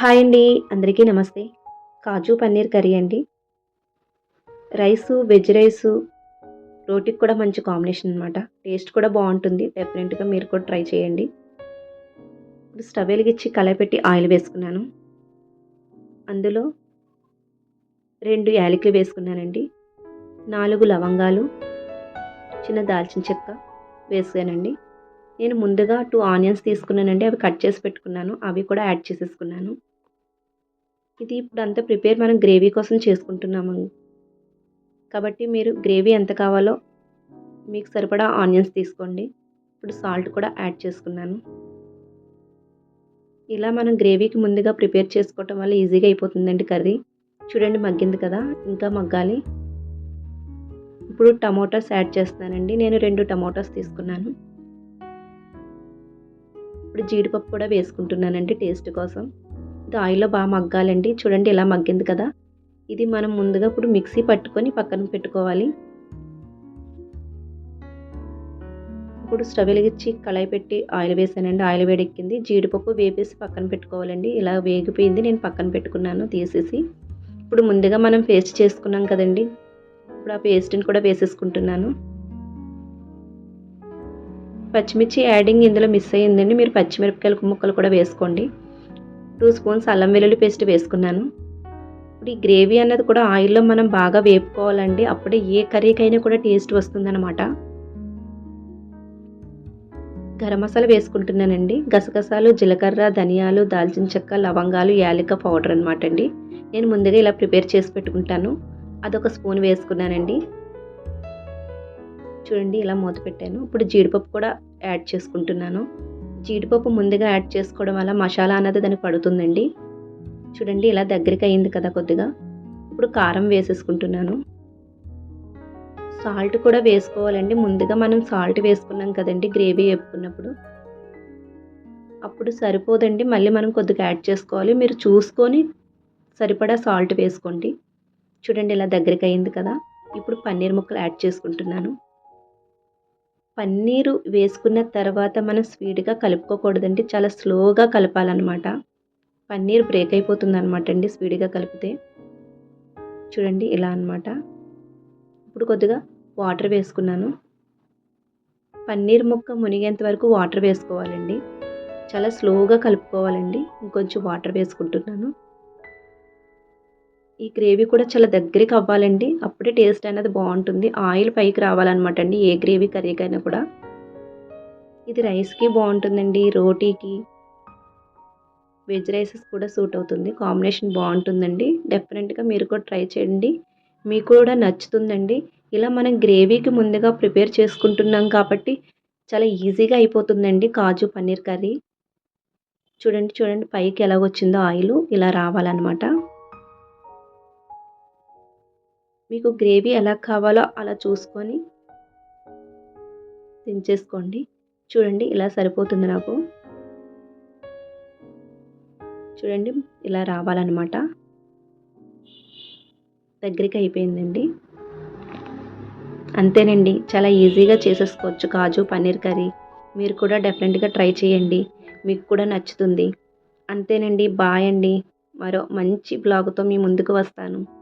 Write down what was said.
Hi అండి అందరికీ నమస్తే. కాజు పన్నీర్ కర్రీ అండి. రైసు వెజ్ రైసు రోటీకి కూడా మంచి కాంబినేషన్ అనమాట టేస్ట్ కూడా బాగుంటుంది డెఫినెట్గా మీరు కూడా ట్రై చేయండి. ఇప్పుడు స్టవ్ వెలిగించి కళాయి పెట్టి ఆయిల్ వేసుకున్నాను. అందులో రెండు యాలకులు వేసుకున్నానండి. నాలుగు లవంగాలు చిన్న దాల్చిన చెక్క వేసానండి. నేను ముందుగా టూ ఆనియన్స్ తీసుకున్నానండి అవి కట్ చేసి పెట్టుకున్నాను అవి కూడా యాడ్ చేసేసుకున్నాను. ఇది ఇప్పుడు అంతా ప్రిపేర్ మనం గ్రేవీ కోసం చేసుకుంటున్నాము. కాబట్టి మీరు గ్రేవీ ఎంత కావాలో మీకు సరిపడా ఆనియన్స్ తీసుకోండి. ఇప్పుడు సాల్ట్ కూడా యాడ్ చేసుకున్నాను. ఇలా మనం గ్రేవీకి ముందుగా ప్రిపేర్ చేసుకోవటం వల్ల ఈజీగా అయిపోతుందండి కర్రీ. చూడండి మగ్గింది కదా ఇంకా మగ్గాలి. ఇప్పుడు టమోటాస్ యాడ్ చేస్తున్నానండి నేను రెండు టమోటాస్ తీసుకున్నాను. ఇప్పుడు జీడిపప్పు కూడా వేసుకుంటున్నానండి టేస్ట్ కోసం. ఇది ఆయిల్లో బాగా మగ్గాలండి. చూడండి ఇలా మగ్గింది కదా. ఇది మనం ముందుగా ఇప్పుడు మిక్సీ పట్టుకొని పక్కన పెట్టుకోవాలి. ఇప్పుడు స్టవ్ వెలిగించి కళాయి పెట్టి ఆయిల్ వేసానండి. ఆయిల్ వేడెక్కింది. జీడిపప్పు వేపేసి పక్కన పెట్టుకోవాలండి. ఇలా వేగిపోయింది. నేను పక్కన పెట్టుకున్నాను. తీసేసి ఇప్పుడు ముందుగా మనం పేస్ట్ చేసుకున్నాం కదండి. ఇప్పుడు ఆ పేస్ట్ని కూడా వేసేసుకుంటున్నాను. పచ్చిమిర్చి యాడింగ్ ఇందులో మిస్ అయ్యిందండి. మీరు పచ్చిమిరపకాయల ముక్కలు కూడా వేసుకోండి. టూ స్పూన్స్ అల్లం వెల్లుల్లి పేస్ట్ వేసుకున్నాను. ఇప్పుడు ఈ గ్రేవీ అన్నది కూడా ఆయిల్లో మనం బాగా వేపుకోవాలండి. అప్పుడే ఏ కర్రీకైనా కూడా టేస్ట్ వస్తుందన్నమాట. గరం మసాలా వేసుకుంటున్నానండి. గసగసాలు జీలకర్ర ధనియాలు దాల్చిన చెక్క లవంగాలు యాలిక పౌడర్ అనమాట అండి. నేను ముందుగా ఇలా ప్రిపేర్ చేసి పెట్టుకుంటాను. అదొక స్పూన్ వేసుకున్నానండి. చూడండి ఇలా మూత పెట్టాను. ఇప్పుడు జీడిపప్పు కూడా యాడ్ చేసుకుంటున్నాను. జీడిపప్పు ముందుగా యాడ్ చేసుకోవడం వల్ల మసాలా అన్నది దానికి పడుతుందండి. చూడండి ఇలా దగ్గరికి అయింది కదా కొద్దిగా. ఇప్పుడు కారం వేసేసుకుంటున్నాను. సాల్ట్ కూడా వేసుకోవాలండి. ముందుగా మనం సాల్ట్ వేసుకున్నాం కదండి గ్రేవీ వేపుకున్నప్పుడు. అప్పుడు సరిపోదండి. మళ్ళీ మనం కొద్దిగా యాడ్ చేసుకోవాలి. మీరు చూసుకొని సరిపడా సాల్ట్ వేసుకోండి. చూడండి ఇలా దగ్గరికి అయింది కదా. ఇప్పుడు పన్నీర్ ముక్కలు యాడ్ చేసుకుంటున్నాను. పన్నీరు వేసుకున్న తర్వాత మనం స్వీట్గా కలుపుకోకూడదండి. చాలా స్లోగా కలపాలన్నమాట. పన్నీర్ బ్రేక్ అయిపోతుంది అనమాట అండి స్పీడ్గా కలిపితే. చూడండి ఇలా అనమాట ఇప్పుడు కొద్దిగా వాటర్ వేసుకున్నాను. పన్నీర్ ముక్క మునిగేంత వరకు వాటర్ వేసుకోవాలండి. చాలా స్లోగా కలుపుకోవాలండి. ఇంకొంచెం వాటర్ వేసుకుంటున్నాను. ఈ గ్రేవీ కూడా చాలా దగ్గరికి అవ్వాలండి. అప్పుడే టేస్ట్ అనేది బాగుంటుంది. ఆయిల్ పైకి రావాలన్నమాట అండి ఏ గ్రేవీ కర్రీకైనా కూడా. ఇది రైస్కి బాగుంటుందండి రోటీకి. వెజ్ రైసెస్ కూడా సూట్ అవుతుంది కాంబినేషన్ బాగుంటుందండి. డెఫినెట్గా మీరు కూడా ట్రై చేయండి. మీకు కూడా నచ్చుతుందండి. ఇలా మనం గ్రేవీకి ముందుగా ప్రిపేర్ చేసుకుంటున్నాం కాబట్టి చాలా ఈజీగా అయిపోతుందండి కాజు పన్నీర్ కర్రీ. చూడండి చూడండి పైకి ఎలాగొచ్చిందో ఆయిల్ ఇలా రావాలన్నమాట. మీకు గ్రేవీ ఎలా కావాలో అలా చూసుకొని దించేసుకోండి. చూడండి ఇలా సరిపోతుంది నాకు. చూడండి ఇలా రావాలన్నమాట. దగ్గరికి అయిపోయిందండి. అంతేనండి చాలా ఈజీగా చేసేసుకోవచ్చు. కాజు పన్నీర్ కర్రీ మీరు కూడా డెఫినెట్గా ట్రై చేయండి. మీకు కూడా నచ్చుతుంది. అంతేనండి బాయ్ అండి. మరో మంచి బ్లాగ్తో మీ ముందుకు వస్తాను.